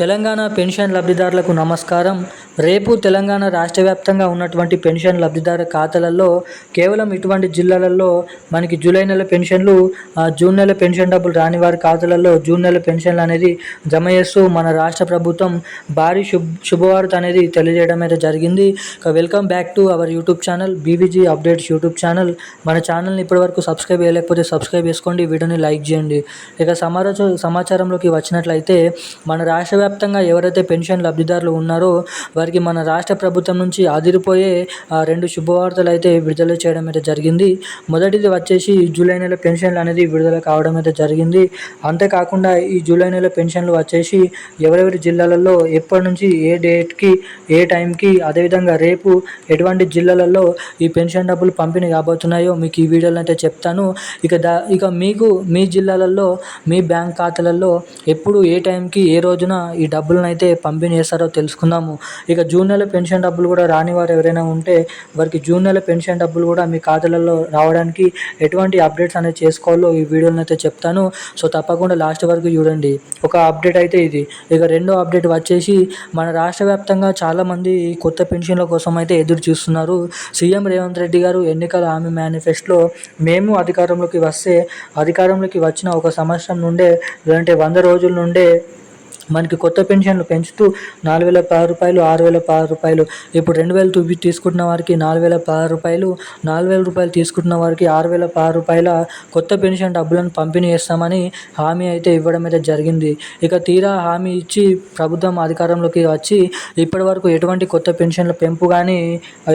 Telangana pension లబ్ధిదారులకు నమస్కారం. రేపు తెలంగాణ రాష్ట్ర వ్యాప్తంగా ఉన్నటువంటి పెన్షన్ లబ్ధిదార ఖాతాలలో కేవలం ఇటువంటి జిల్లాలలో మనకి జూలై నెల పెన్షన్లు జూన్ నెల పెన్షన్ డబ్బులు రాని వారి ఖాతాలలో జూన్ నెల పెన్షన్లు అనేది జమ చేస్తూ మన రాష్ట్ర ప్రభుత్వం భారీ శుభ శుభవార్త అనేది తెలియజేయడం అయితే జరిగింది. Welcome back to our YouTube channel BVG updates YouTube channel. మన ఛానల్ని ఇప్పటివరకు సబ్స్క్రైబ్ చేయలేకపోతే సబ్స్క్రైబ్ చేసుకోండి వీడియోని లైక్ చేయండి. ఇక సమాచారంలోకి వచ్చినట్లయితే మన రాష్ట్ర వ్యాప్తంగా ఎవరైతే పెన్షన్ లబ్ధిదారులు ఉన్నారో వారికి మన రాష్ట్ర ప్రభుత్వం నుంచి అదిరిపోయే రెండు శుభవార్తలు అయితే విడుదల చేయడం అయితే జరిగింది. మొదటిది వచ్చేసి జూలై నెల పెన్షన్లు అనేది విడుదల కావడం అయితే జరిగింది. అంతేకాకుండా ఈ జూలై నెల పెన్షన్లు వచ్చేసి ఎవరెవరి జిల్లాలలో ఎప్పటి నుంచి ఏ డేట్కి ఏ టైంకి అదేవిధంగా రేపు ఎటువంటి జిల్లాలలో ఈ పెన్షన్ డబ్బులు పంపిణీ కాబోతున్నాయో మీకు ఈ వీడియోలో అయితే చెప్తాను. ఇక దా ఇక మీకు మీ జిల్లాలలో మీ బ్యాంక్ ఖాతాలలో ఎప్పుడు ఏ టైంకి ఏ రోజున ఈ డబ్బులను అయితే పంపిణీ చేస్తారో తెలుసుకుందాము. ఇక జూన్ నెల పెన్షన్ డబ్బులు కూడా రాని వారు ఎవరైనా ఉంటే వారికి జూన్ నెల పెన్షన్ డబ్బులు కూడా మీ ఖాతాలలో రావడానికి ఎటువంటి అప్డేట్స్ అనేది చేసుకోవాలో ఈ వీడియోలను అయితే చెప్తాను. సో తప్పకుండా లాస్ట్ వరకు చూడండి. ఒక అప్డేట్ అయితే ఇది. ఇక రెండో అప్డేట్ వచ్చేసి మన రాష్ట్ర వ్యాప్తంగా చాలామంది కొత్త పెన్షన్ల కోసం అయితే ఎదురు చూస్తున్నారు. సీఎం రేవంత్ రెడ్డి గారు ఎన్నికల హామీ మేనిఫెస్టోలో మేము అధికారంలోకి వస్తే అధికారంలోకి వచ్చిన ఒక సంవత్సరం నుండే లేదంటే వంద రోజుల నుండే మనకి కొత్త పెన్షన్లు పెంచుతూ నాలుగు వేల పది రూపాయలు ఆరు వేల పది రూపాయలు. ఇప్పుడు రెండు వేలు తూపి తీసుకుంటున్న వారికి నాలుగు వేల పది రూపాయలు నాలుగు వేల రూపాయలు తీసుకుంటున్న వారికి ఆరు వేల పది రూపాయల కొత్త పెన్షన్ డబ్బులను పంపిణీ చేస్తామని హామీ అయితే ఇవ్వడం అయితే జరిగింది. ఇక తీరా హామీ ఇచ్చి ప్రభుత్వం అధికారంలోకి వచ్చి ఇప్పటి వరకు ఎటువంటి కొత్త పెన్షన్ల పెంపు కానీ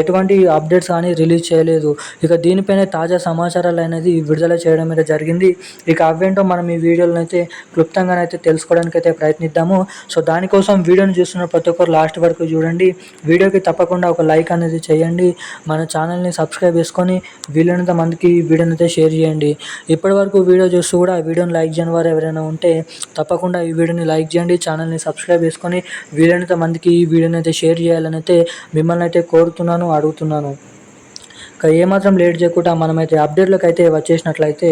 ఎటువంటి అప్డేట్స్ కానీ రిలీజ్ చేయలేదు. ఇక దీనిపైన తాజా సమాచారాలు అనేది విడుదల చేయడం అయితే జరిగింది. ఇక అవేంటో మనం ఈ వీడియోలను అయితే క్లుప్తంగానైతే తెలుసుకోవడానికి అయితే ప్రయత్నిద్దాం. చేద్దాము. సో దానికోసం వీడియోని చూస్తున్న ప్రతి ఒక్కరు లాస్ట్ వరకు చూడండి. వీడియోకి తప్పకుండా ఒక లైక్ అనేది చేయండి. మన ఛానల్ని సబ్స్క్రైబ్ చేసుకొని వీలైనంత మందికి వీడియోని అయితే షేర్ చేయండి. ఇప్పటి వరకు వీడియో చూస్తూ కూడా వీడియోని లైక్ చేయని వారు ఎవరైనా ఉంటే తప్పకుండా ఈ వీడియోని లైక్ చేయండి. ఛానల్ని సబ్స్క్రైబ్ చేసుకొని వీలైనంత మందికి ఈ వీడియోని అయితే షేర్ చేయాలని అయితే మిమ్మల్ని అయితే కోరుతున్నాను అడుగుతున్నాను. ఇంకా ఏమాత్రం లేట్ చేయకుండా మనమైతే అప్డేట్లకు అయితే వచ్చేసినట్లయితే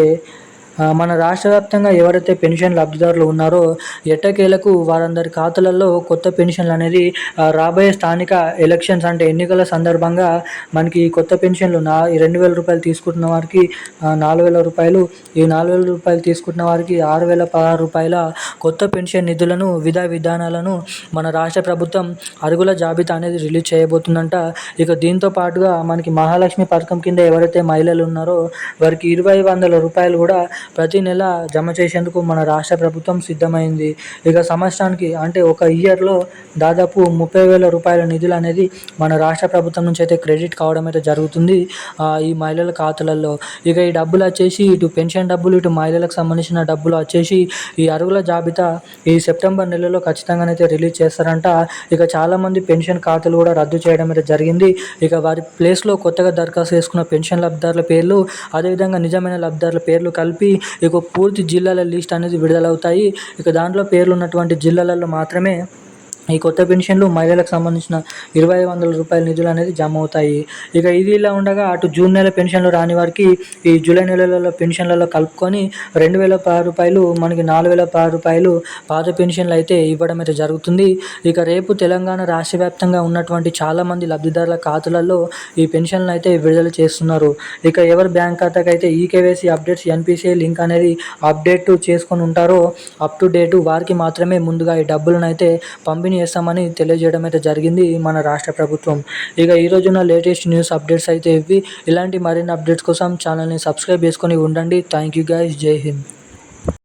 మన రాష్ట్ర వ్యాప్తంగా ఎవరైతే పెన్షన్ లబ్ధిదారులు ఉన్నారో ఎట్టకేలకు వారందరి ఖాతాలలో కొత్త పెన్షన్లు అనేది రాబోయే స్థానిక ఎలక్షన్స్ అంటే ఎన్నికల సందర్భంగా మనకి కొత్త పెన్షన్లు నా రెండు వేల రూపాయలు తీసుకుంటున్న వారికి నాలుగు వేల రూపాయలు ఈ నాలుగు వేల రూపాయలు తీసుకుంటున్న వారికి ఆరు వేల పదహారు రూపాయల కొత్త పెన్షన్ నిధులను విధా విధానాలను మన రాష్ట్ర ప్రభుత్వం అరుగుల జాబితా అనేది రిలీజ్ చేయబోతుందంట. ఇక దీంతో పాటుగా మనకి మహాలక్ష్మి పథకం కింద ఎవరైతే మహిళలు ఉన్నారో వారికి ఇరవై వందల రూపాయలు కూడా ప్రతి నెల జమ చేసేందుకు మన రాష్ట్ర ప్రభుత్వం సిద్ధమైంది. ఇక సంవత్సరానికి అంటే ఒక ఇయర్లో దాదాపు ముప్పై వేల రూపాయల నిధులు అనేది మన రాష్ట్ర ప్రభుత్వం నుంచి అయితే క్రెడిట్ కావడం అయితే జరుగుతుంది ఈ మహిళల ఖాతాలలో. ఇక ఈ డబ్బులు వచ్చేసి ఇటు పెన్షన్ డబ్బులు ఇటు మహిళలకు సంబంధించిన డబ్బులు వచ్చేసి ఈ అరుగుల జాబితా ఈ సెప్టెంబర్ నెలలో ఖచ్చితంగానైతే రిలీజ్ చేస్తారంట. ఇక చాలామంది పెన్షన్ ఖాతాలు కూడా రద్దు చేయడం అయితే జరిగింది. ఇక వారి ప్లేస్లో కొత్తగా దరఖాస్తు చేసుకున్న పెన్షన్ లబ్ధిదారుల పేర్లు అదేవిధంగా నిజమైన లబ్ధిదారుల పేర్లు కలిపి ఇక పూర్తి జిల్లాల లిస్ట్ అనేది విడుదలవుతాయి. ఇక దాంట్లో పేర్లు ఉన్నటువంటి జిల్లాలలో మాత్రమే ఈ కొత్త పెన్షన్లు మహిళలకు సంబంధించిన ఇరవై వందల రూపాయల నిధులు అనేది జమ అవుతాయి. ఇక ఇది ఇలా ఉండగా అటు జూన్ నెల పెన్షన్లు రాని వారికి ఈ జూలై నెలలో పెన్షన్లలో కలుపుకొని రెండు వేల పది రూపాయలు మనకి నాలుగు వేల పది రూపాయలు పాత పెన్షన్లు అయితే ఇవ్వడం అయితే జరుగుతుంది. ఇక రేపు తెలంగాణ రాష్ట్ర వ్యాప్తంగా ఉన్నటువంటి చాలామంది లబ్ధిదారుల ఖాతాలలో ఈ పెన్షన్లు అయితే విడుదల చేస్తున్నారు. ఇక ఎవరి బ్యాంక్ ఖాతాకి అయితే ఈకేవైసీ అప్డేట్స్ ఎన్పిసిఐ లింక్ అనేది అప్డేట్ చేసుకొని ఉంటారో అప్ టు డేట్ వారికి మాత్రమే ముందుగా ఈ డబ్బులను అయితే పంపిణీ చేస్తామని తెలియజేయడం అయితే జరిగింది మన రాష్ట్ర ప్రభుత్వం. ఇక ఈ రోజున లేటెస్ట్ న్యూస్ అప్డేట్స్ అయితే ఇవి. ఇలాంటి మరిన్ని అప్డేట్స్ కోసం ఛానల్ని సబ్స్క్రైబ్ చేసుకొని ఉండండి. థ్యాంక్ యూ గైస్ జై హింద్.